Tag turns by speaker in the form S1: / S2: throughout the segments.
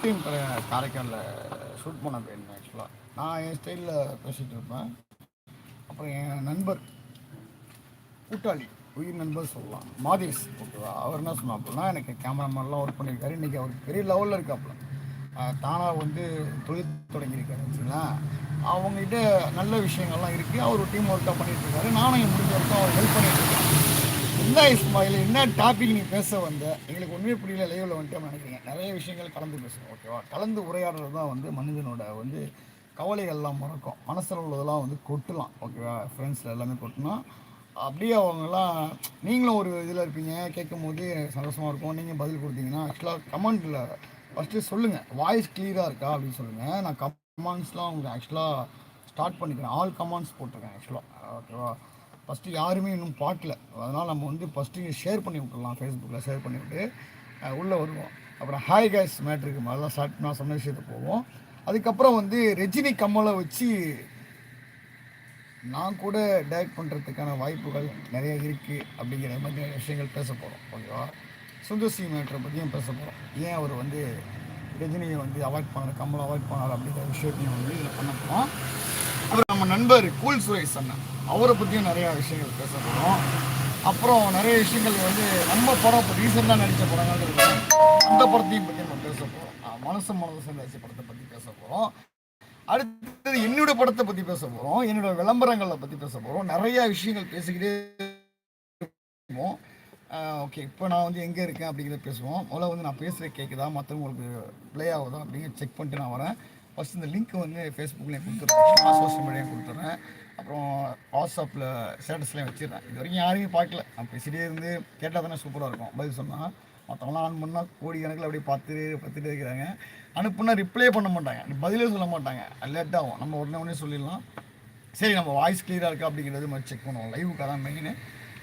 S1: Ice cream காரைக்காலில் shoot பண்ண போயிருந்தேன் ஆக்சுவலாக நான் என் ஸ்டைலில் பேசிகிட்டு இருப்பேன். அப்புறம் என் நண்பர் கூட்டாளி உயிர் நண்பர் சொல்லலாம். மாதேஷ் ஓகேவா அவர் என்ன சொன்னாப்புலனா எனக்கு கேமராமேன்லாம் ஒர்க் பண்ணியிருக்காரு. இன்றைக்கி அவர் பெரிய லெவலில் இருக்காப்புல. தானாக வந்து தொழில் தொடங்கியிருக்காரு வச்சுங்களேன் அவங்ககிட்ட நல்ல விஷயங்கள்லாம் இருக்குது அவர் டீம் ஒர்க்காக பண்ணிகிட்ருக்காரு நானும் என் முடிஞ்ச வரைக்கும் அவர் ஹெல்ப் பண்ணிட்டு என்ன இஸ்மாயில் என்ன டாபிக் நீ பேச வந்த? எங்களுக்கு ஒன்றுமே புரியல லைவில் வந்துட்டு நினைக்கிறீங்க. நிறைய விஷயங்கள் கலந்து பேசுவோம் ஓகேவா கலந்து உரையாடுறது தான் வந்து மனிதனோட வந்து கவலைகள்லாம் மறக்கும். மனசில் உள்ளதெல்லாம் வந்து கொட்டலாம் ஓகேவா ஃப்ரெண்ட்ஸில் எல்லாமே கொட்டினா அப்படியே அவங்கெல்லாம் நீங்களும் ஒரு இதில் இருப்பீங்க கேட்கும் போது சந்தோஷமாக இருக்கும். நீங்கள் பதில் கொடுத்தீங்கன்னா ஆக்சுவலாக கமெண்ட்டில் ஃபஸ்ட்டு சொல்லுங்கள் வாய்ஸ் கிளியராக இருக்கா அப்படின்னு சொல்லுங்கள் நான் கமெண்ட்ஸ்லாம் உங்களுக்கு ஆக்சுவலாக ஸ்டார்ட் பண்ணிக்கிறேன். ஆல் கமெண்ட்ஸ் போட்டிருக்கேன் ஆக்சுவலாக ஓகேவா ஃபஸ்ட்டு யாருமே இன்னும் பார்க்கல. அதனால் நம்ம வந்து ஃபஸ்ட்டு ஷேர் பண்ணி விட்டுடலாம். ஃபேஸ்புக்கில் ஷேர் பண்ணி விட்டு உள்ளே வருவோம். அப்புறம் ஹாய் கேஸ் மேட்ருக்கு மாதிரிலாம் ஸ்டார்ட் நான் சொன்ன விஷயத்தை போவோம். அதுக்கப்புறம் வந்து ரஜினி கம்மலை வச்சு நான் கூட டைரக்ட் பண்ணுறதுக்கான வாய்ப்புகள் நிறைய இருக்குது அப்படிங்கிற மாதிரி நிறைய விஷயங்கள் பேச போகிறோம் ஓகேவா? சுந்தர் சிங் மேட்ரை பற்றியும் பேச போகிறோம் ஏன் அவர் வந்து ரஜினியை வந்து அவாய்ட் பண்ணார் கமலை அவாய்ட் பண்ணார் அப்படிங்கிற விஷயத்தையும் வந்து இதில் பண்ண போகிறோம் அப்புறம் நம்ம நண்பர் கூல் சுரேஷ் அண்ணன் அவரை பற்றியும் நிறையா விஷயங்கள் பேச போகிறோம் அப்புறம் நிறைய விஷயங்கள் வந்து நம்ம படம் இப்போ ரீசெண்டாக நடித்த படங்கள் இருக்கு அந்த படத்தையும் பற்றி நம்ம பேச போகிறோம் மனசு மனசு சேர்ந்தாச்சு படத்தை பற்றி பேச போகிறோம் அடுத்தது என்னோட படத்தை பற்றி பேச போகிறோம் என்னோட விளம்பரங்களை பற்றி பேச போகிறோம் நிறையா விஷயங்கள் பேசிக்கிட்டே ஓகே இப்போ நான் வந்து எங்கே இருக்கேன் அப்படிங்கிறத பேசுவோம். முதல்ல வந்து நான் பேசுகிற கேட்குதா மற்றவங்களுக்கு ப்ளே ஆகுதா அப்படிங்கிற செக் பண்ணிட்டு நான் வரேன். ஃபஸ்ட் இந்த லிங்க் வந்து ஃபேஸ்புக்லேயும் கொடுத்துட்றேன். சோஷியல் மீடியாவும் கொடுத்துட்றேன். அப்புறம் வாட்ஸ்அப்பில் ஸ்டேட்டஸ்லேயும் வச்சிடுறேன். இது வரைக்கும் யாருமே பார்க்கல. நான் பேசிட்டே இருந்து கேட்டால் தானே சூப்பராக இருக்கும். பதில் சொன்னால் மற்றவங்களாம் ஆன் பண்ணால் கோடி கணக்கில் அப்படியே பார்த்துட்டு பார்த்துட்டே இருக்கிறாங்க. அனுப்புனா ரிப்ளே பண்ண மாட்டாங்க. பதிலே சொல்ல மாட்டாங்க. லேட் ஆகும். நம்ம உடனே உடனே சொல்லிடலாம். சரி நம்ம வாய்ஸ் கிளியராக இருக்கா அப்படிங்கிறது மாதிரி செக் பண்ணுவோம். லைவுக்காக தான் மெயின்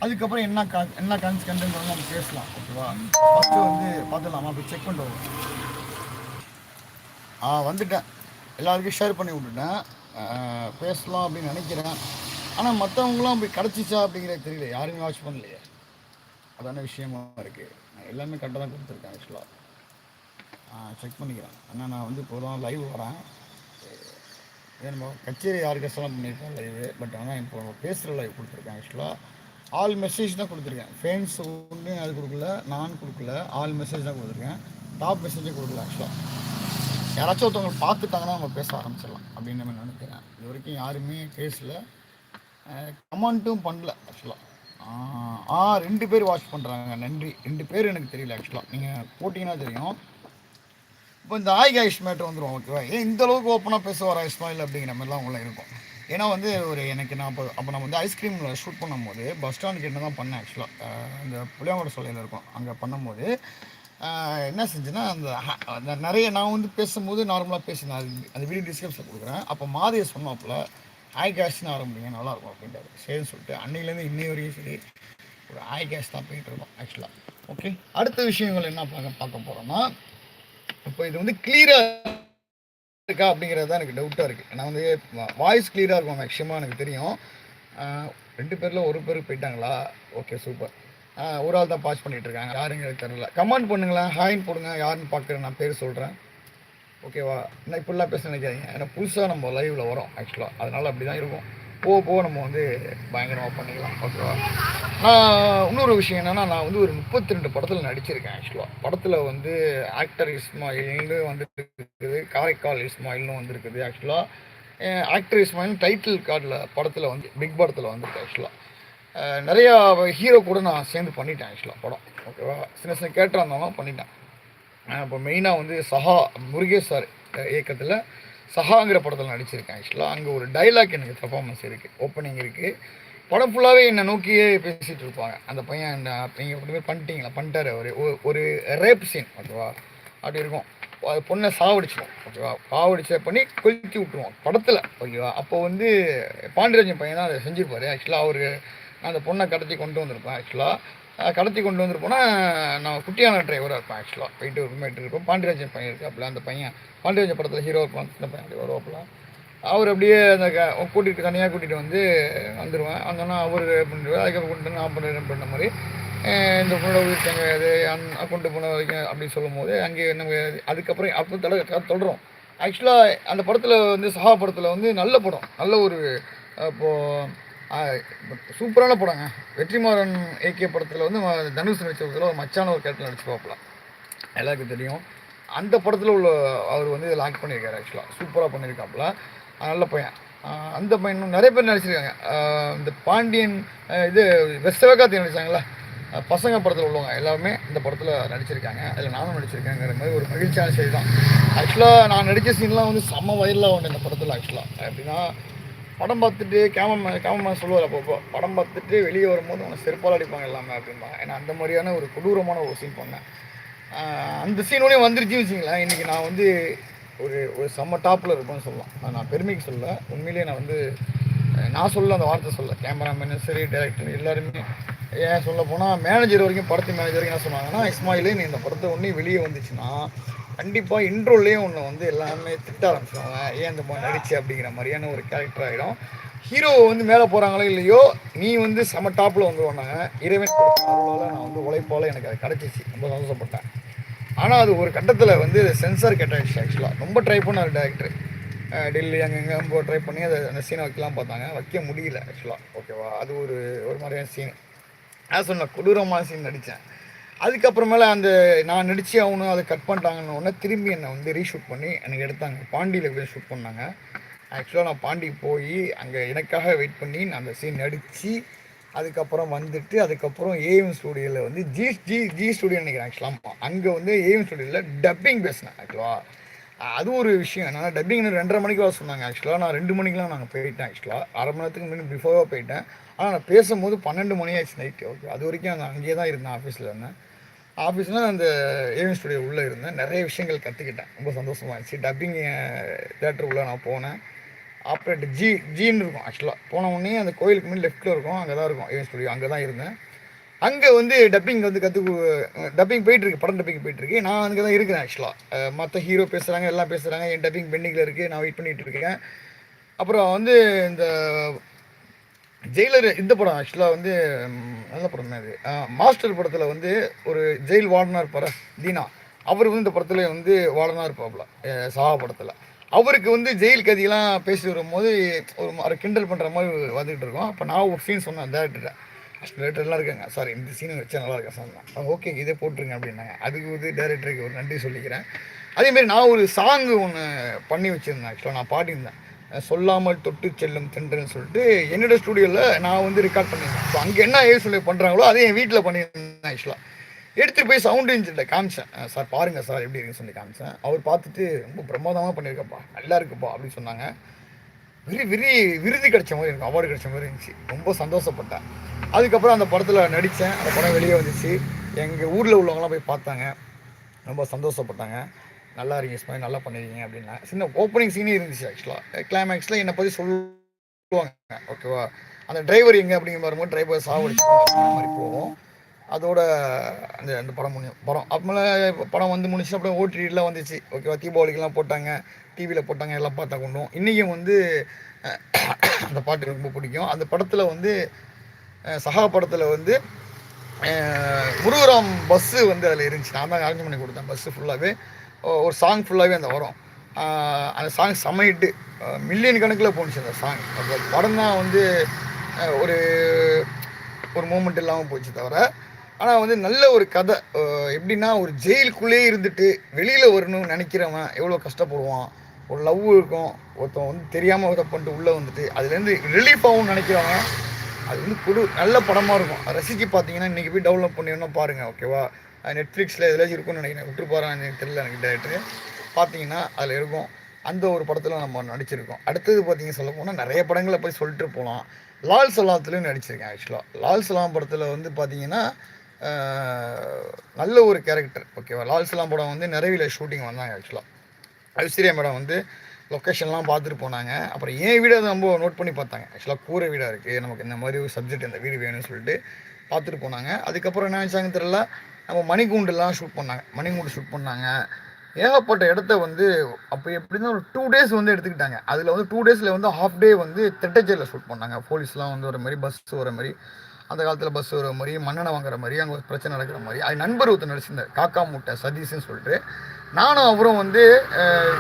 S1: அதுக்கப்புறம் என்ன கா என்ன கன்ஸ் கண்டென்ட் நம்ம பேசலாம். ஓகேவா ஃபஸ்ட்டு வந்து பார்த்துடலாமா? அப்படி செக் பண்ணிட்டு ஆ வந்துட்டேன். எல்லாருக்கும் ஷேர் பண்ணி விட்டுட்டேன். பேசலாம் அப்படின்னு நினைக்கிறேன். ஆனால் மற்றவங்களாம் அப்படி கிடச்சிச்சா அப்படிங்கிறது தெரியல. யாருமே வாட்ச் பண்ணலையே. அதான விஷயமா இருக்குது நான் எல்லாமே கரெக்டாக தான் கொடுத்துருக்கேன் ஆக்சுவலாக செக் பண்ணிக்கிறேன். ஆனால் நான் வந்து இப்போ தான் லைவ் வரேன். இது நம்ம கச்சேரி ஆர்கெஸ்ட்ராலாம் பண்ணியிருக்கேன் லைவ் பட் ஆனால் இப்போ பேசுகிற லைவ் கொடுத்துருக்கேன் ஆக்சுவலாக ஆல் மெசேஜ் தான் கொடுத்துருக்கேன். ஃபேன்ஸ் ஒன்று அது கொடுக்கல நான் கொடுக்கல. ஆல் மெசேஜ் தான் கொடுத்துருக்கேன். டாப் மெசேஜே கொடுக்கல ஆக்சுவலாக யாராச்சும் ஒருத்தவங்க பார்த்துட்டாங்கன்னா அவங்க பேச ஆரம்பிச்சிடலாம் அப்படின்னு நம்ம நினைக்கிறேன். இது வரைக்கும் யாருமே பேசல கமெண்ட்டும் பண்ணல ஆக்சுவலாக ஆ. ரெண்டு பேர் வாட்ச் பண்ணுறாங்க நன்றி. ரெண்டு பேர் எனக்கு தெரியல ஆக்சுவலாக நீங்கள் போட்டிங்கன்னா தெரியும். இப்போ இந்த ஆய் காய்ஸ் மேட்ரு வந்துடும் ஓகேவா ஏன் இந்த அளவுக்கு ஓப்பனாக பேசுவார் இஸ்மாயில் அப்படிங்கிற மாதிரிலாம் உங்களை இருக்கும். ஏன்னா வந்து ஒரு எனக்கு நான் அப்போ அப்போ நான் வந்து ஐஸ்கிரீமில் ஷூட் பண்ணும்போது பஸ் ஸ்டாண்டுக்கு என்ன தான் பண்ணேன் ஆக்சுவலாக இந்த புளியாங்கோட சொல்லையில் இருக்கும். அங்கே பண்ணும்போது என்ன செஞ்சேன்னா அந்த அந்த நிறைய நான் வந்து பேசும்போது நார்மலாக பேசினேன். அது அந்த வீடியோ டிஸ்கிரிப்ஷன் கொடுக்குறேன். அப்போ மாதிரியை சொன்னாப்புல ஆய் கேஷ்னு ஆரம்பிங்க நல்லாயிருக்கும் அப்படின்ட்டு சரின்னு சொல்லிட்டு அன்னையிலேருந்து இன்னை வரையும் சரி ஒரு ஆய் கேஷ் தான் போயிட்டு இருக்கோம் ஆக்சுவலாக ஓகே அடுத்த விஷயங்கள் என்ன பார்க்க பார்க்க போகிறோன்னா இப்போ இது வந்து கிளியராக இருக்கா அப்படிங்கிறது தான் எனக்கு டவுட்டாக இருக்குது நான் வந்து வாய்ஸ் கிளியராக இருக்கும் மேக்ஸிமம் எனக்கு தெரியும். ரெண்டு பேரில் ஒரு பேர் போயிட்டாங்களா? ஓகே சூப்பர் ஒரு ஆள் தான் பாஸ் பண்ணிகிட்டு இருக்காங்க யாருங்கிறது தெரியல. கமெண்ட் பண்ணுங்களேன் ஹாயின் போடுங்க. யாருன்னு பார்க்குறேன். நான் பேர் சொல்கிறேன் ஓகேவா என்ன இப்படிலாம் பேச நினைக்காதீங்க. ஏன்னா புதுசாக நம்ம லைவில் வரோம் ஆக்சுவலாக அதனால் அப்படி தான் இருக்கும். போக போக நம்ம வந்து பயங்கரமாக பண்ணிக்கலாம். ஓகேவா நான் இன்னொரு விஷயம் என்னென்னா நான் வந்து ஒரு முப்பத்தி ரெண்டு படத்தில் நடிச்சிருக்கேன் ஆக்சுவலாக படத்தில் வந்து ஆக்டர் இஸ்மாயில்னு வந்துருக்குது. காரைக்கால் இஸ்மாயில்னு வந்திருக்குது ஆக்சுவலாக ஆக்டர் இஸ்மாயில் டைட்டில் கார்டில் படத்தில் வந்து பிக் படத்தில் வந்துருக்கு ஆக்சுவலாக நிறையா ஹீரோ கூட நான் சேர்ந்து பண்ணிட்டேன் ஆக்சுவலாக படம். ஓகேவா சின்ன சின்ன கேரக்டர் இருந்தவங்க பண்ணிட்டேன். இப்போ மெயினாக வந்து சஹா முருகேஷ் சார் இயக்கத்தில் சஹாங்கிற படத்தில் நடிச்சிருக்கேன் ஆக்சுவலாக அங்கே ஒரு டைலாக் எனக்கு பர்ஃபார்மன்ஸ் இருக்குது ஓப்பனிங் இருக்குது படம் ஃபுல்லாகவே என்னை நோக்கியே பேசிகிட்டு இருப்பாங்க. அந்த பையன் என்ன நீங்கள் கொண்டு போய் பண்ணிட்டீங்களா? பண்ணிட்டாரு ஒரு ஒரு- ஒரு ரேப் சீன் ஓகேவா அப்படி இருக்கும். அது பொண்ணை சாவடிச்சிடும் ஓகேவா சாவடிச்ச பண்ணி கொளுத்தி விட்டுருவோம் படத்தில் ஓகேவா அப்போ வந்து பாண்டியராஜன் பையன் தான் அதை செஞ்சுருப்பார். ஆக்சுவலாக அவர் அந்த பொண்ணை கடத்தி கொண்டு வந்திருப்பேன் ஆக்சுவலாக கடத்தி கொண்டு வந்திருப்போன்னா நான் குட்டியான டிரைவராக இருப்பேன் ஆக்சுவலாக போயிட்டு ரூம்மேட் இருப்போம் பாண்டியராஜன் பையன் இருக்காப்புல அந்த பையன். பாண்டியராஜன் படத்தில் ஹீரோ இருப்பான் சின்ன பையன். அப்படி வருவாப்புல. அவர் அப்படியே அந்த க கூட்டிகிட்டு தனியாக கூட்டிகிட்டு வந்து வந்துடுவேன் அங்கன்னா அவர் பண்ணுவார் அதுக்கப்புறம் கொண்டு வந்து நான் பண்ணுறேன் பண்ண மாதிரி. இந்த பொண்ணோட உயிர் தங்காது அந் கொண்டு போன வரைக்கும் அப்படின்னு சொல்லும்போது அங்கே நம்ம அதுக்கப்புறம் அப்போ தட தொடரும். ஆக்சுவலாக அந்த படத்தில் வந்து சஹா படத்தில் வந்து நல்ல படம் நல்ல ஒரு இப்போது சூப்பரான படங்க. வெற்றிமாறன் ஏகே படத்தில் வந்து தனுஷ் நடித்த படத்தில் ஒரு மச்சான ஒரு கேரக்டர் நடிச்சு பார்ப்பலாம் எல்லாருக்கும் தெரியும். அந்த படத்தில் உள்ள அவர் வந்து இதில் ஆக்ட் பண்ணியிருக்காரு ஆக்சுவலாக சூப்பராக பண்ணியிருக்காப்புல. நல்ல பையன். அந்த பையன் நிறைய பேர் நடிச்சிருக்காங்க. இந்த பாண்டியன் இது வெஸ்டவகாத்தி நடித்தாங்களா பசங்க படத்தில் உள்ளவங்க எல்லாருமே இந்த படத்தில் நடிச்சிருக்காங்க. அதில் நானும் நடிச்சிருக்கேங்கிற மாதிரி ஒரு மகிழ்ச்சியான செய்தி தான். ஆக்சுவலாக நான் நடித்த சீன்லாம் வந்து செம்ம வயலில் ஒன்று இந்த படத்தில் ஆக்சுவலாக எப்படின்னா படம் பார்த்துட்டு கேமரா கேமரா சொல்லுவார் அப்பப்போ படம் பார்த்துட்டு வெளியே வரும்போது உனக்கு செருப்பால் அடிப்பாங்க எல்லாமே அப்படிம்பாங்க ஏன்னா அந்த மாதிரியான ஒரு கொடூரமான ஒரு சீன் பண்ணேன். அந்த சீனோடய வந்துருச்சுன்னு வச்சிங்களேன் இன்றைக்கி நான் வந்து ஒரு ஒரு செம்ம டாப்பில் இருப்பேன்னு சொல்லலாம். நான் பெருமைக்கு சொல்ல உண்மையிலேயே நான் வந்து நான் சொல்ல அந்த வார்த்தை சொல்ல. கேமராமேனு சரி டேரக்டர் எல்லாருமே. ஏன் சொல்ல போனால் மேனேஜர் வரைக்கும் படத்து மேனேஜர் வரைக்கும் என்ன சொன்னாங்கன்னா இஸ்மாயிலே நீ இந்த படத்தை ஒன்றே வெளியே வந்துச்சுன்னா கண்டிப்பாக இன்ட்ரோலேயே ஒன்று வந்து எல்லாமே திட்ட ஆரம்பிச்சிடுவாங்க ஏன் இந்த மாதிரி நடிச்சு அப்படிங்கிற மாதிரியான ஒரு கேரக்டர் ஆகிடும் ஹீரோ வந்து மேலே போகிறாங்களோ இல்லையோ நீ வந்து செம டாப்பில் வந்து இறைவன் நான் வந்து உழைப்பால் எனக்கு அது கிடச்சிச்சு. ரொம்ப சந்தோஷப்பட்டேன். ஆனால் அது ஒரு கட்டத்தில் வந்து சென்சார் கேட்டாச்சு ஆக்சுவலாக ரொம்ப ட்ரை பண்ணார் டேரக்டர் டெல்லி அங்கங்கே ரொம்ப ட்ரை பண்ணி அதை அந்த சீனை வைக்கலாம் பார்த்தாங்க. வைக்க முடியல ஆக்சுவலாக ஓகேவா அது ஒரு ஒரு மாதிரியான சீன் நான் சொன்ன கொடூரமான சீன் நடித்தேன் அதுக்கப்புறமேல அந்த நான் நடிச்சு அவனும் அதை கட் பண்ணிட்டாங்கன்னு உடனே திரும்பி என்னை வந்து ரீஷூட் பண்ணி எனக்கு எடுத்தாங்க. பாண்டியில் போய் ஷூட் பண்ணாங்க. ஆக்சுவலாக நான் பாண்டி போய் அங்கே எனக்காக வெயிட் பண்ணி நான் அந்த சீன் நடித்து அதுக்கப்புறம் வந்துட்டு அதுக்கப்புறம் ஏஎம் ஸ்டூடியோவில் வந்து ஜி ஜி ஜி ஸ்டூடியோ நினைக்கிறேன் ஆக்சுவலாக அங்கே வந்து ஏஎம் ஸ்டூடியோவில் டப்பிங் பேசினேன் ஆக்சுவலாக அது ஒரு விஷயம். என்னன்னா டப்பிங் ரெண்டரை மணிக்கு வர சொன்னாங்க ஆக்சுவலாக நான் ரெண்டு மணிக்கெலாம் நாங்கள் போயிட்டேன் ஆக்சுவலாக அரை மணி நேரத்துக்கு முன்னாடி பிஃபோராக போயிட்டேன். ஆனால் நான் பேசும்போது பன்னெண்டு மணி ஆயிடுச்சு நைட்டு ஓகே அது வரைக்கும் நான் அங்கேயே தான் இருந்தேன் ஆஃபீஸில் இருந்தேன். ஆஃபீஸ்னால் அந்த ஏவிஎம் ஸ்டுடியோ உள்ளே இருந்தேன். நிறைய விஷயங்கள் கற்றுக்கிட்டேன் ரொம்ப சந்தோஷமா இருந்துச்சு. டப்பிங் தேட்டர் உள்ளே நான் போனேன். ஆப்ரேட்டர் ஜி ஜின்னு இருக்கும் ஆக்சுவலாக போன உடனே அந்த கோயிலுக்கு முன்னாடி லெஃப்ட்டில் இருக்கும். அங்கே தான் இருக்கும் ஏவிஎம் ஸ்டுடியோ அங்கே தான் இருந்தேன். அங்கே வந்து டப்பிங் வந்து கற்றுக்கு டப்பிங் போயிட்டுருக்கு. படம் டப்பிங் போயிட்டுருக்கு. நான் அங்கே தான் இருக்கிறேன் ஆக்சுவலாக மற்ற ஹீரோ பேசுகிறாங்க எல்லாம் பேசுகிறாங்க என் டப்பிங் பெண்டிங்கில் இருக்குது நான் வெயிட் பண்ணிகிட்டு இருக்கேன். அப்புறம் வந்து இந்த ஜெயிலர் இந்த படம் ஆக்சுவலாக வந்து நல்ல படம் தான் இது. மாஸ்டர் படத்தில் வந்து ஒரு ஜெயில் வார்டனாக இருப்பார் தீனா. அவர் வந்து இந்த படத்தில் வந்து வார்டனாக இருப்பாப்புல சாவா படத்தில். அவருக்கு வந்து ஜெயில் கதியெல்லாம் பேசி வரும்போது ஒரு மாதிரி கிண்டல் பண்ணுற மாதிரி வந்துகிட்டு இருக்கோம். அப்போ நான் ஒரு சீன் சொன்னேன் டேரக்டர்கிட்ட டேரக்டர்லாம் இருக்காங்க. சார் இந்த சீன் வச்சா நல்லா இருக்கா சொன்னேன் ஓகே இதே போட்டுருங்க அப்படின்னாங்க. அதுக்கு வந்து டேரக்டருக்கு ஒரு நன்றி சொல்லிக்கிறேன். அதேமாரி நான் ஒரு சாங் ஒன்று பண்ணி வச்சுருந்தேன் ஆக்சுவலாக நான் பாடியிருந்தேன். சொல்லாமல் தொட்டு செல்லும் தென்றல்னு சொல்லிட்டு என்னோட ஸ்டூடியோவில் நான் வந்து ரெக்கார்ட் பண்ணியிருந்தேன். ஸோ அங்கே என்ன ஏ சொல்லி பண்ணுறாங்களோ அதே என் வீட்டில் பண்ணியிருந்தேன் ஆக்சுவலாக எடுத்துகிட்டு போய் சவுண்ட் இன்ஜினில் காமிச்சேன். சார் பாருங்கள் சார் எப்படி இருக்குன்னு சொல்லி காமிச்சேன். அவர் பார்த்துட்டு ரொம்ப பிரமாதமாக பண்ணியிருக்கப்பா நல்லா இருக்குப்பா அப்படின்னு சொன்னாங்க. விரி விரி விருது கிடைச்ச மாதிரி இருக்கும் அவார்டு கிடைச்ச மாதிரி இருந்துச்சு. ரொம்ப சந்தோஷப்பட்டேன். அதுக்கப்புறம் அந்த படத்தில் நடித்தேன் அந்த படம் வெளியே வந்துச்சு. எங்கள் ஊரில் உள்ளவங்களாம் போய் பார்த்தாங்க. ரொம்ப சந்தோஷப்பட்டாங்க. நல்லா இருக்கீங்க ஸ்மைல் நல்லா பண்ணிருக்கீங்க அப்படின்னா சின்ன ஓப்பனிங் சீனே இருந்துச்சு ஆக்சுவலாக கிளைமேக்ஸில் என்னை பற்றி சொல்லுவாங்க. ஓகேவா அந்த டிரைவர் எங்கே அப்படிங்கிற மாதிரி டிரைவர் சாவடிச்சு அந்த மாதிரி போவோம் அதோட அந்த அந்த படம் முடியும். படம் அப்புறமேல படம் வந்து முடிச்சு அப்புறம் ஓடிடிலாம் வந்துச்சு. ஓகேவா தீபாவளிக்கெல்லாம் போட்டாங்க டிவியில் போட்டாங்க எல்லாம் பார்த்தா கொண்டோம் இன்றைக்கும் வந்து அந்த பாட்டு ரொம்ப பிடிக்கும். அந்த படத்தில் வந்து சகா படத்தில் வந்து முருகராம் பஸ்ஸு வந்து அதில் இருந்துச்சு. நான் தான் அரேஞ்ச் பண்ணி கொடுத்தேன் பஸ்ஸு ஃபுல்லாகவே ஒரு சாங் ஃபுல்லாகவே அந்த வரும். அந்த சாங் சமையிட்டு மில்லியன் கணக்கில் போணுச்சு அந்த சாங் அந்த படம் தான் வந்து ஒரு ஒரு மூமெண்ட் இல்லாமல் போச்சு தவிர ஆனால் வந்து நல்ல ஒரு கதை. எப்படின்னா ஒரு ஜெயிலுக்குள்ளேயே இருந்துட்டு வெளியில் வரணும்னு நினைக்கிறவன் எவ்வளோ கஷ்டப்படுவான். ஒரு லவ் இருக்கும். ஒருத்தன் வந்து தெரியாமல் இதை பண்ணிட்டு உள்ளே வந்துட்டு அதுலேருந்து ரிலீஃப் ஆகும்னு நினைக்கிறவன் அது வந்து குடு நல்ல படமாக இருக்கும். அதை பார்த்தீங்கன்னா இன்றைக்கி போய் டவுன்லோட் பண்ணிடணும் பாருங்கள் ஓகேவா நெட்ஃப்ளிக்ஸில் எதுலாச்சும் இருக்கும்னு நினைக்கிறேன். விட்டு போகிறான்னு எனக்கு தெரியல எனக்கு டேரக்டர் பார்த்தீங்கன்னா அதில் இருக்கும். அந்த ஒரு படத்தில் நம்ம நடிச்சிருக்கோம். அடுத்தது பார்த்தீங்க சொல்ல போனால் நிறைய படங்களை போய் சொல்லிட்டு போகலாம் லால் சலாத்துலேயும் நடிச்சிருக்கேன் ஆக்சுவலாக லால் சலாம் படத்தில் வந்து பார்த்தீங்கன்னா நல்ல ஒரு கேரக்டர் ஓகேவா லால் சலாம் படம் வந்து நிறைவில் ஷூட்டிங் வந்தாங்க ஆக்சுவலாக ஐஸ்வர்யா மேடம் வந்து லொக்கேஷன்லாம் பார்த்துட்டு போனாங்க. அப்புறம் என் அதை ரொம்ப நோட் பண்ணி பார்த்தாங்க. ஆக்சுவலாக கூரை வீடாக இருக்குது நமக்கு இந்த மாதிரி ஒரு சப்ஜெக்ட் இந்த வீடு வேணும்னு சொல்லிட்டு பார்த்துட்டு போனாங்க. அதுக்கப்புறம் என்ன நினச்சாங்க தெரியல. நம்ம மணிக்கூண்டுலாம் ஷூட் பண்ணாங்க. மணிக்கூண்டு ஷூட் பண்ணாங்க. ஏகப்பட்ட இடத்த வந்து அப்போ எப்படின்னா ஒரு டூ டேஸ் வந்து எடுத்துக்கிட்டாங்க. அதில் வந்து டூ டேஸில் வந்து ஹாஃப் டே வந்து திட்டச்சேரியில் ஷூட் பண்ணாங்க. போலீஸ்லாம் வந்து வர மாதிரி பஸ் வர மாதிரி அந்த காலத்தில் பஸ் வர மாதிரி மன்னனை வாங்குற மாதிரி அங்கே ஒரு பிரச்சனை நடக்கிற மாதிரி அது நண்பர் ஒருத்தர் நடிச்சிருந்தார். காக்கா மூட்டை சதீஷ்னு சொல்லிட்டு. நானும் அவரும் வந்து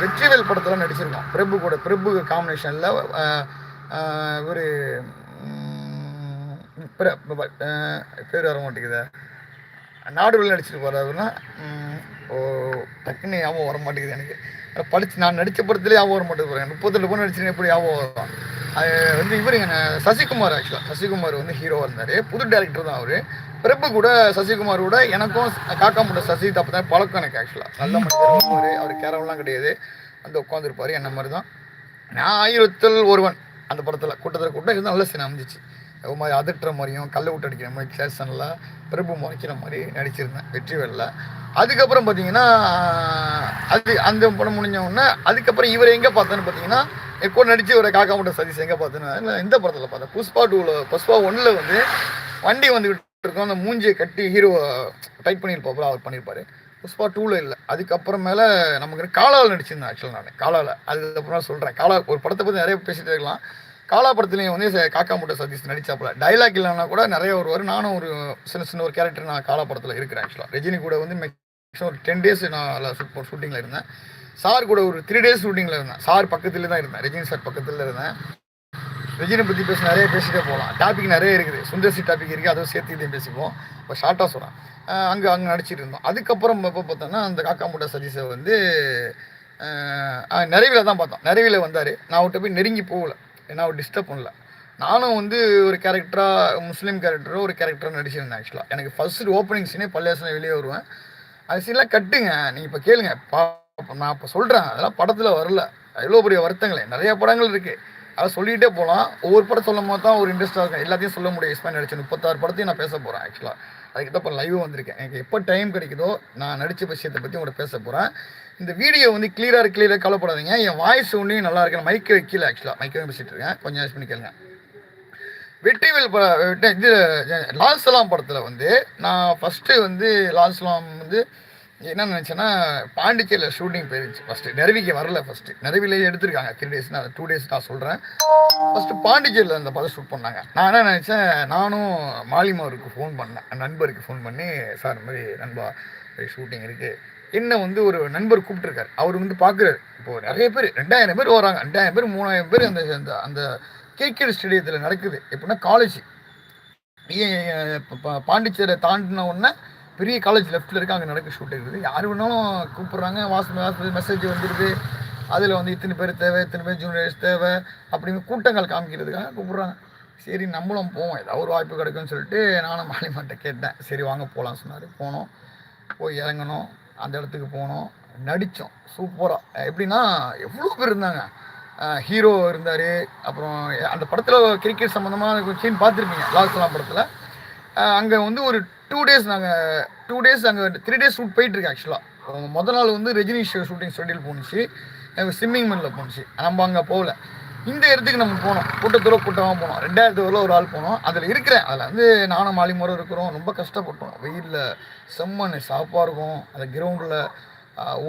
S1: வெற்றிவேல் படத்தில் நடிச்சிருக்கோம். பிரபு கூட பிரபு காம்பினேஷனில் ஒரு பேர் வர மாட்டேங்குதா. நாடுகளில் நடிச்சிட்டு போகிறாருன்னா ஓ டக்குன்னு ஞாபகம் வர மாட்டேங்குது எனக்கு. படித்து நான் நடித்த படத்துல ஞாபகம் வர மாட்டேங்குது முப்பத்தெட்டு படம் நடிச்சிருந்தேன் எப்படி ஞாபகம் வரும்? அது வந்து இவர் சசிகுமார் ஆக்சுவலாக சசிகுமார் வந்து ஹீரோவாக இருந்தார். புது டேரக்டர் தான் அவர். பிரபு கூட சசிகுமார் கூட எனக்கும் காக்கா முட்டை சசி தப்பு தான். பழக்கம் எனக்கு ஆக்சுவலாக நல்ல மனிதர். அவர் கேரவெல்லாம் கிடையாது. வந்து உட்காந்துருப்பார் என்ன மாதிரி தான். நான் ஆயிரத்தில் ஒருவன் அந்த படத்தில் கூட்டத்தில் கூட்டம் இது நல்ல சீன் அமைஞ்சிச்சு. ஒரு மாதிரி அதட்டுற மாதிரியும் கல்லை விட்டு அடிக்கிற மாதிரி கிளாசனில் பிரபு முறைக்கிற மாதிரி நடிச்சிருந்தேன் வெற்றிவேலில் அதுக்கப்புறம் பார்த்தீங்கன்னா அது அந்த படம் முடிஞ்ச உடனே அதுக்கப்புறம் இவரை எங்கே பார்த்தேன்னு பார்த்தீங்கன்னா எப்போ நடிச்சு ஒரு காக்கா முட்டை சதீஷ் எங்கே பார்த்தேன்னா இந்த படத்தில் பார்த்தேன். புஷ்பா டூவில் புஷ்பா ஒன்றில் வந்து வண்டி வந்துக்கிட்டு இருக்கும். அந்த மூஞ்சியை கட்டி ஹீரோ டைப் பண்ணியிருப்பாப்புல அவர் பண்ணியிருப்பாரு புஷ்பா டூவில் இல்லை. அதுக்கப்புறம் மேலே நமக்கு காலாவில் நடிச்சிருந்தேன் ஆக்சுவலாக நான். காலாவில் அதுக்கப்புறம் சொல்கிறேன் காலா ஒரு படத்தை பற்றி நிறைய பேசிட்டு இருக்கலாம். காலா படத்துலையும் வந்து காக்கா முட்டை சதீஷ் நடிச்சாப்புல. டைலாக் இல்லைன்னா கூட நிறைய வருவார். நானும் ஒரு சின்ன சின்ன ஒரு கேரக்டர் நான் காலா படத்தில் இருக்கிறேன் ஆக்சுவலாக ரஜினி கூட வந்து மேக்ஸிமம் ஒரு டென் டேஸ் நான் ஷூட்டிங்கில் இருந்தேன். சார் கூட ஒரு த்ரீ டேஸ் ஷூட்டிங்கில் இருந்தேன். சார் பக்கத்துல தான் இருந்தேன். ரஜினி சார் பக்கத்தில் இருந்தேன். ரஜினி பற்றி பேச நிறைய பேசிட்டே போகலாம் டாபிக் நிறைய இருக்குது. சுந்தர்சி டாபிக் இருக்குது அதுவும் சேர்த்து இதையும் பேசிப்போம். இப்போ ஷார்ட்டாக சொல்கிறேன் அங்கே அங்கே நடிச்சிட்டு இருந்தோம். அதுக்கப்புறம் எப்போ பார்த்தோன்னா அந்த காக்கா முட்டை சதீஷை வந்து நிறைவில் தான் பார்த்தோம். நிறைவில் வந்தார். நான் அவர்கிட்ட போய் நெருங்கி போகல. ஏன்னா அவர் டிஸ்டர்ப் பண்ணல. நானும் வந்து ஒரு கேரக்டராக முஸ்லீம் கேரக்டரோ ஒரு கேரக்டராக நடிச்சிருந்தேன் ஆக்சுவலாக எனக்கு ஃபர்ஸ்ட் ஓப்பனிங் சீனே பள்ளியாசனம் வெளியே வருவேன். அது சீன்லாம் கட்டுங்க. நீங்கள் இப்போ கேளுங்க. பா நான் இப்போ சொல்கிறேன் அதெல்லாம் படத்தில் வரல. எவ்வளோ பெரிய வருத்தங்களே. நிறைய படங்கள் இருக்குது அதை சொல்லிகிட்டே போகலாம் ஒவ்வொரு படம் சொல்லும் போது தான் ஒரு இன்ட்ரெஸ்ட்டாக இருக்கும். எல்லாத்தையும் சொல்ல முடியும். எக்ஸ்பேன் நடிச்ச முப்பத்தாறு படத்தையும் நான் பேச போகிறேன் ஆக்சுவலாக அதுக்கு தான் இப்போ லைவ் வந்திருக்கேன். எனக்கு எப்போ டைம் கிடைக்குதோ நான் நடித்த விஷயத்தை பற்றி உங்கள்கிட்ட பேச போகிறேன் இந்த வீடியோ வந்து கிளியராக கிளியராக கவலைப்படாதீங்க. என் வாய்ஸ் ஒன்றையும் நல்லா இருக்கு. மைக்கு வைக்கல ஆக்சுவலாக மைக்கை பேசிகிட்டு இருக்கேன். கொஞ்சம் யூஸ் பண்ணி கேளுங்க. வெற்றிவேல் ப இது லால்சலாம் படத்தில் வந்து நான் ஃபஸ்ட்டு வந்து லால்சலாம் வந்து என்ன நினச்சேன்னா பாண்டிச்சேரியில் ஷூட்டிங் போயிருந்துச்சு. ஃபஸ்ட்டு நெருவிக்கு வரல ஃபஸ்ட்டு நெருவிலே எடுத்திருக்காங்க. த்ரீ டேஸ் நான் டூ டேஸ் நான் சொல்கிறேன் ஃபஸ்ட்டு பாண்டிச்சேரியில் அந்த படம் ஷூட் பண்ணாங்க. நான் என்ன நினச்சேன் நானும் மாலிமாவருக்கு ஃபோன் பண்ணேன். நண்பருக்கு ஃபோன் பண்ணி சார் இந்த மாதிரி நண்பா ஷூட்டிங் இருக்குது என்ன வந்து ஒரு நண்பர் கூப்பிட்டுருக்காரு. அவர் வந்து பார்க்குறாரு. இப்போ நிறைய பேர் ரெண்டாயிரம் பேர் வராங்க. ரெண்டாயிரம் பேர் மூணாயிரம் பேர் அந்த அந்த அந்த கிரிக்கெட் ஸ்டேடியத்தில் நடக்குது. எப்படின்னா காலேஜ் பாண்டிச்சேரை தாண்டின உடனே பெரிய காலேஜ் லெஃப்ட்டில் இருக்க அங்கே நடக்க ஷூட் இருக்குது. யார் வேணாலும் கூப்பிட்றாங்க. வாசல் வாசல் மெசேஜ் வந்துடுது அதில் வந்து இத்தனை பேர் தேவை இத்தனை பேர் ஜூனியர்ஸ் தேவை அப்படின்னு கூட்டங்கள் காமிக்கிறதுக்காக கூப்பிட்றாங்க. சரி நம்மளும் போவோம். ஏதாவது ஒரு வாய்ப்பு கிடைக்கும்னு சொல்லிட்டு நானும் மாலிமாட்ட கேட்டேன். சரி வாங்க போகலாம்னு சொன்னார். போனோம். போய் இறங்கணும் அந்த இடத்துக்கு போனோம். நடித்தோம் சூப்பராக எப்படின்னா எவ்வளோ பேர் இருந்தாங்க? ஹீரோ இருந்தார். அப்புறம் அந்த படத்தில் கிரிக்கெட் சம்மந்தமான சீன் பார்த்துருப்பீங்க. லால் படத்தில். அங்கே வந்து ஒரு டூ டேஸ் நாங்கள் டூ டேஸ் அங்கே த்ரீ டேஸ் ஷூட் போயிட்டுருக்கு ஆக்சுவலாக முதல் நாள் வந்து ரஜினி ஷூட்டிங் ஷெட்யூல் போணுச்சு. ஸ்விம்மிங் மண்ணில் போணுச்சு. நம்ம அங்கே போகல. இந்த இடத்துக்கு நம்ம போனோம் கூட்டத்தோட கூட்டமாக போனோம் ரெண்டாயிரத்து வரல ஒரு ஆள் போனோம். அதில் இருக்கிறேன். அதில் வந்து நானும் மாலிமுறை இருக்கிறோம். ரொம்ப கஷ்டப்பட்டோம். வெயிலில் செம்மண் சாப்பாக இருக்கும். அந்த கிரவுண்டில்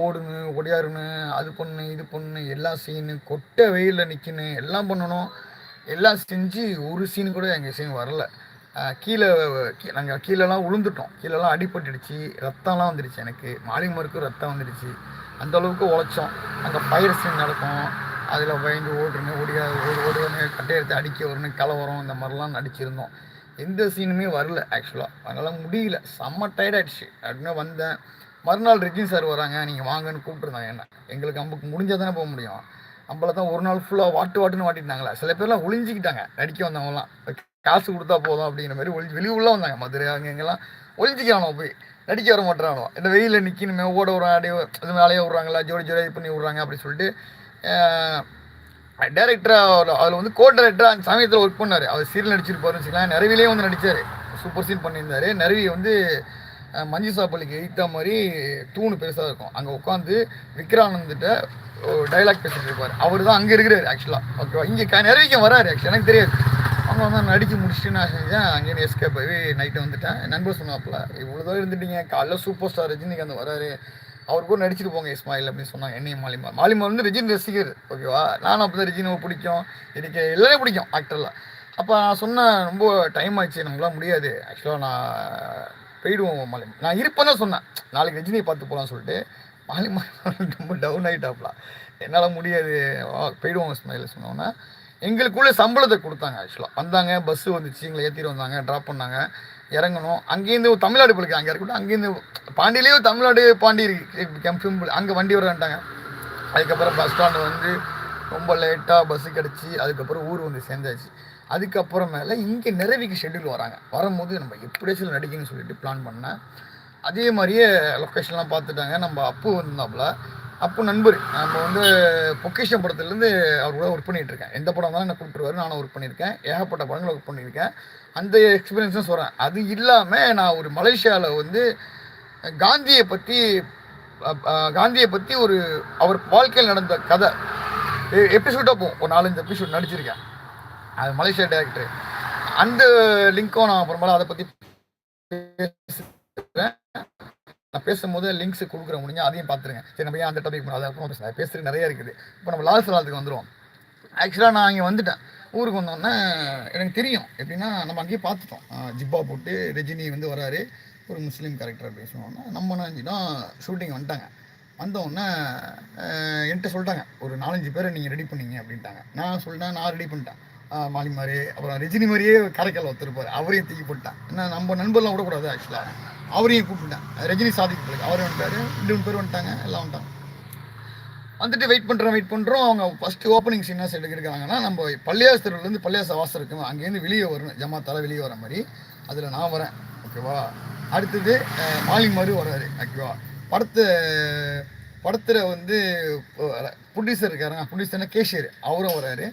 S1: ஓடுன்னு ஒடியாருன்னு அது பண்ணு இது பண்ணு எல்லாம் சீனு கொட்டை வெயிலில் நிற்கணும் எல்லாம் பண்ணணும். எல்லாம் செஞ்சு ஒரு சீன் கூட எங்கள் சீன் வரல. கீழே நாங்கள் கீழெல்லாம் விழுந்துட்டோம் கீழெல்லாம் அடிபட்டுடுச்சு. ரத்தம்லாம் வந்துடுச்சு எனக்கு. மாலிமருக்கு ரத்தம் வந்துடுச்சு. அந்தளவுக்கு உழைச்சோம். அங்கே ஃபயர் சீன் நடக்கும். அதில் பயந்து ஓட்டுன்னு ஓடியா ஓடு ஓடுவனே கட்டை எடுத்து அடிக்க வரணும் கலவரம் இந்த மாதிரிலாம் நடிச்சிருந்தோம். எந்த சீனுமே வரல ஆக்சுவலாக அதனால் முடியல. செம்ம tired அப்படின்னு வந்தேன். மறுநாள் ரஜினி சார் வராங்க. நீங்கள் வாங்கன்னு கூப்பிட்டுருந்தாங்க என்ன. எங்களுக்கு அம்புக்கு முடிஞ்சால் தானே போக முடியும். நம்மள தான் ஒரு நாள் ஃபுல்லாக வாட்டு வாட்டுன்னு வாட்டிட்டாங்களா. சில பேர்லாம் ஒளிஞ்சிக்கிட்டாங்க. நடிக்க வந்தவங்கலாம். காசு கொடுத்தா போதும் அப்படிங்கிற மாதிரி ஒளி வெளியே வந்தாங்க. மதுரை அங்கே எங்கெல்லாம் ஒளிஞ்சிக்கிறானோ போய். நடிக்க வர மாட்டேறானோ இந்த வெயிலில் நிற்கணுமே ஓட விட்றான் அடி அது மேலேயே விட்றாங்களா ஜோடி ஜோடி இது பண்ணி விட்றாங்க அப்படின்னு சொல்லிட்டு டேரக்டராக அதில் வந்து கோ டேரக்டராக அந்த சமயத்தில் ஒர்க் பண்ணார். அவர் சீரியல் நடிச்சிருப்பாருன்னு வச்சுக்கலாம் நிறைவிலே வந்து நடித்தார் சூப்பர் சீன் பண்ணியிருந்தார். நிறைவி வந்து மஞ்சு சாப்பள்ளிக்கு எய்த்தா மாதிரி தூணு பெருசாக இருக்கும். அங்கே உட்காந்து விக்ரானந்திட்ட டைலாக் பேசிட்டு இருப்பார். அவர் தான் அங்கே இருக்கிறார் ஆக்சுவலாக ஓகேவா இங்கே க நிறைவிக்க வராரு ஆக்சுவலாக எனக்கு தெரியாது. அவங்க வந்து நடித்து முடிச்சுட்டு நான் செஞ்சேன் அங்கேயே எஸ்கேப் ஆகி நைட்டு வந்துட்டேன். நண்பர் சொன்னாப்புல இவ்வளோ தான் இருந்துட்டீங்க. காலைல சூப்பர் ஸ்டார் ரஜினிகாந்த் வராரு. அவர் கூட நடிச்சுட்டு போங்க இஸ்மாயில் அப்படின்னு சொன்னாங்க. என்னையும் மாலிமா. மாலிமா வந்து ரிஜின் ரசிகர் ஓகேவா? நானும் அப்போ தான் ரஜினியை பிடிக்கும். எனக்கு எல்லாமே பிடிக்கும் ஆக்டரில் அப்போ நான் சொன்னேன் ரொம்ப டைம் ஆயிடுச்சு நம்மளாம் முடியாது. ஆக்சுவலாக நான் போயிடுவோம் மாலிமா. நான் இருப்பேன்னு தான் சொன்னேன். நாளைக்கு ரஜினியை பார்த்து போகலான்னு சொல்லிட்டு மாலிமா ரொம்ப டவுன் ஆகிட்டாப்லாம் என்னால் முடியாது. வா, போயிடுவோம் இஸ்மாயில் சொன்னோன்னே எங்களுக்குள்ளே சம்பளத்தை கொடுத்தாங்க ஆக்சுவலாக வந்தாங்க பஸ்ஸு வந்துச்சு எங்களை ஏற்றிட்டு வந்தாங்க ட்ராப் பண்ணாங்க. இறங்கணும். அங்கேருந்து ஒரு தமிழ்நாடு போலுக்கு அங்கே இருக்கட்டும் அங்கேருந்து பாண்டியிலேயே தமிழ்நாடு பாண்டி இருக்கு. அங்கே வண்டி வரன்ட்டாங்க அதுக்கப்புறம் பஸ் ஸ்டாண்டு வந்து ரொம்ப லேட்டாக பஸ்ஸு கிடச்சி அதுக்கப்புறம் ஊர் வந்து சேர்ந்தாச்சு. அதுக்கப்புறமேல இங்கே நிறைவிக்கு ஷெட்யூல் வராங்க. வரும்போது நம்ம எப்படியாச்சும் நடிக்கணும்னு சொல்லிட்டு பிளான் பண்ணேன். அதே மாதிரியே லொக்கேஷன்லாம் பார்த்துட்டாங்க. நம்ம அப்பு வந்தாப்புல அப்போ நண்பர். நம்ம வந்து பொக்கேஷன் படத்துலேருந்து அவர் கூட ஒர்க் பண்ணிகிட்டு இருக்கேன் எந்த படம் தான் என்ன கூப்பிட்டுருவாரு நானும் ஒர்க் பண்ணியிருக்கேன். ஏகப்பட்ட படங்கள் ஒர்க் பண்ணியிருக்கேன். அந்த எக்ஸ்பீரியன்ஸும் சொல்கிறேன் அது இல்லாமல் நான் ஒரு மலேசியாவில் வந்து காந்தியை பற்றி காந்தியை பற்றி ஒரு அவர் வாழ்க்கையில் நடந்த கதை எபிசோடாக போகும். ஒரு நாலஞ்சு எபிசோட் நடிச்சிருக்கேன். அது மலேசியா டேரக்டர் அந்த லிங்க்கும் நான் அப்புறமேல அதை பற்றி பேசுகிறேன் நான் பேசும்போது லிங்க்ஸ் கொடுக்குற முடிஞ்சா அதையும் பார்த்துருங்க. சரி நம்ம ஏன் அந்த டாபிக் அதை அப்புறமா பேசுகிறேன் பேசுறது நிறைய இருக்குது. இப்போ நம்ம லால் சலாத்துக்கு வந்துடுவோம் ஆக்சுவலாக நான் இங்கே வந்துட்டேன். ஊருக்கு வந்தோடனே எனக்கு தெரியும். எப்படின்னா நம்ம அங்கேயே பார்த்துட்டோம். ஜிப்பா போட்டு ரஜினி வந்து வராரு. ஒரு முஸ்லீம் கேரக்டர் அப்படின்னு நம்ம நினச்சிட்டோம் ஷூட்டிங் வந்துட்டாங்க. வந்தோடனே என்கிட்ட சொல்லிட்டாங்க. ஒரு நாலஞ்சு பேரை நீங்கள் ரெடி பண்ணீங்க அப்படின்ட்டாங்க. நான் சொல்லிட்டேன் நான் ரெடி பண்ணிட்டேன். மாலி மாதிரி அப்புறம் ரஜினி மாதிரியே காரைக்கால் ஒருத்தருப்பார் அவரையும் தூக்கி போட்டான் ஏன்னா நம்ம நண்பர்லாம் விடக்கூடாது ஆக்சுவலாக அவரையும் கூப்பிட்டேன் ரஜினி சாதிக்கு பிள்ளை அவரும் வந்துட்டார். ரெண்டு மூணு பேர் வந்துட்டாங்க. எல்லாம் வந்துட்டாங்க. வந்துட்டு வெயிட் பண்ணுறோம் வெயிட் பண்ணுறோம் அவங்க ஃபஸ்ட்டு ஓப்பனிங் சீனாஸ் எடுக்கிறாங்கன்னா நம்ம பள்ளியாஸ் தெருவிலேருந்து பள்ளியாச வாசல் இருக்கும். அங்கேருந்து வெளியே வரணும். ஜமாத்தால் வெளியே வர மாதிரி. அதில் நான் வரேன். ஓகேவா அடுத்தது அஹ், மாலி மறு ஓகேவா படத்தை படத்தில் வந்து ப்ரொடியூசர் இருக்காருங்க. ப்ரொடியூசர்னா கேஷியர் அவரும் வர்றாரு.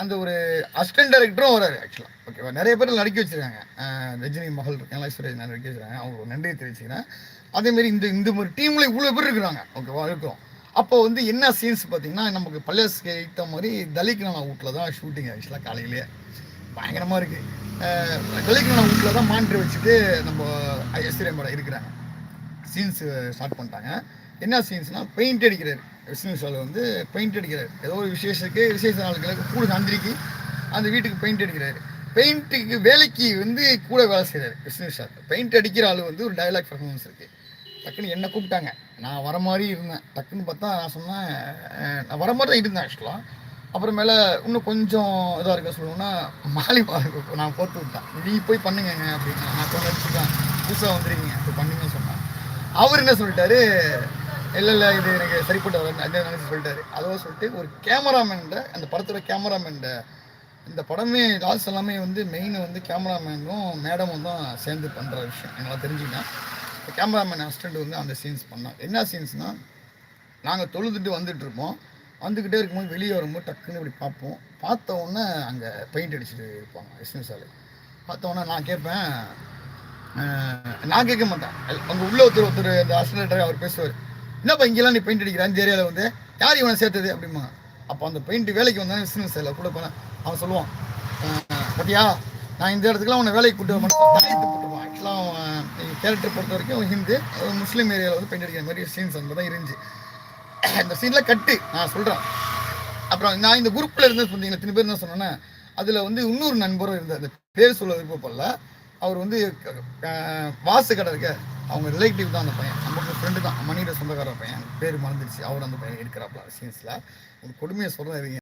S1: அந்த ஒரு அசிஸ்டன்ட் டைரக்டரும் வராரு ஆக்சுவலாக ஓகேவா நிறைய பேர் நடிக்க வச்சிருக்காங்க. ரஜினி மகள் இருக்காங்க ஐஸ்வர்யா நடிக்க வச்சிருக்காங்க. அவங்க நன்றியை தெரிவிச்சுக்கிறேன். அதேமாரி இந்த இந்த மாதிரி டீமில் இவ்வளோ பேர் இருக்கிறாங்க. ஓகேவா இருக்கிறோம். அப்போ வந்து என்ன சீன்ஸ் பார்த்தீங்கன்னா நமக்கு பழையஸ்க்கு ஏற்ற மாதிரி தலிக்னானா வீட்டில் தான் ஷூட்டிங் ஆக்சுவலாக காலையிலேயே. பயங்கரமாக இருக்குது தலிக்னானா வீட்டில் தான் மானிட்டர் வச்சுட்டு நம்ம ஐஸ்வர்யா மேடம் இருக்கிறாங்க. சீன்ஸ் ஸ்டார்ட் பண்ணிட்டாங்க. என்ன சீன்ஸ்னால் பெயிண்ட் அடிக்கிறாரு. விஷ்ணு சால் வந்து பெயிண்ட் அடிக்கிறார். ஏதோ ஒரு விசேஷத்துக்கு விசேஷ நாளுக்கு கூட சந்திரிக்கு அந்த வீட்டுக்கு பெயிண்ட் அடிக்கிறார். பெயிண்ட்டுக்கு வேலைக்கு வந்து கூட வேலை செய்கிறார் விஷ்ணு சார். பெயிண்ட் அடிக்கிற ஆள் வந்து ஒரு டயலாக் பர்ஃபார்மன்ஸ் இருக்குது டக்குன்னு என்னை கூப்பிட்டாங்க. நான் வர மாதிரி இருந்தேன். டக்குன்னு பார்த்தா நான் சொன்னேன் நான் வர மாதிரி தான் இருந்தேன் ஆக்சுவலாக அப்புறமேல இன்னும் கொஞ்சம் இதாக இருக்க சொல்லணும்னா மாலி நான் போட்டு விட்டேன். நீ போய் பண்ணுங்க அப்படின்னு நான் கொண்டு அடிச்சுட்டேன் புதுசாக வந்துருக்கீங்க. இப்போ பண்ணுங்கன்னு சொன்னேன். அவர் என்ன சொல்லிட்டாரு? இல்லை இல்லை இது எனக்கு சரிப்பட்டு வரல. அந்த நினச்சி சொல்லிட்டாரு. அதோ சொல்லிட்டு ஒரு கேமராமேன்ட அந்த படத்தோட கேமராமேன்ட இந்த படமே டால்ஸ் எல்லாமே வந்து மெயின் வந்து கேமராமேனும் மேடமும் தான் சேர்ந்து பண்ணுற விஷயம். என்னால் தெரிஞ்சுக்கிட்டேன். கேமராமேன் அசிஸ்டண்ட் வந்து அந்த சீன்ஸ் பண்ணோம் என்ன சீன்ஸ்னால் நாங்கள் தொழுதுட்டு வந்துட்டு இருப்போம். வந்துக்கிட்டே இருக்கும்போது வெளியே வரும்போது டக்குன்னு இப்படி பார்ப்போம். பார்த்த உடனே அங்கே பெயிண்ட் அடிச்சுட்டு இருப்பாங்க விஷ்ணு சாலை பார்த்த உடனே நான் கேட்பேன் நான் கேட்க மாட்டேன். அங்கே உள்ள ஒருத்தர் ஒருத்தர் அந்த அசிஸ்டன்ட் அவர் பேசுவார். என்னப்பா இங்கெல்லாம் நீ பெயிண்ட் அடிக்கிறான் இந்த ஏரியாவில் வந்து யார் இவனை சேர்த்தது அப்படிமா அப்போ அந்த பெயிண்ட் வேலைக்கு வந்தான் பிஸ்னஸ் இல்லை கூட போனேன். அவன் சொல்லுவான் பட்டியா நான் இந்த இடத்துக்குலாம் உன்னை வேலைக்கு கூட்டு தாயத்து போட்டுருவான் ஆக்சுவலாக அவன் கேரக்டர் பொறுத்த வரைக்கும் ஹிந்து முஸ்லீம் ஏரியாவில் வந்து பெயிண்ட் அடிக்கிற மாதிரி சீன்ஸ் அந்த தான் இருந்துச்சு. இந்த சீனில் கட்டு நான் சொல்கிறேன் அப்புறம் நான் இந்த குரூப்பில் இருந்து சொன்னீங்க இத்தனை பேர் என்ன சொன்னேன்னா அதில் வந்து இன்னொரு நண்பரும் இருந்தார். அந்த பேர் சொல்ல விருப்பப்படல. அவர் வந்து வாசு கடை இருக்க அவங்க ரிலேட்டிவ் தான் அந்த பையன். நமக்கு ஃப்ரெண்டு தான். மணியோட சொந்தக்கார பையன். பேர் மறந்துடுச்சு. அவர் அந்த பையன் எடுக்கிறாப்ல சீன்ஸில் ஒரு கொடுமையை சொல்கிறேன்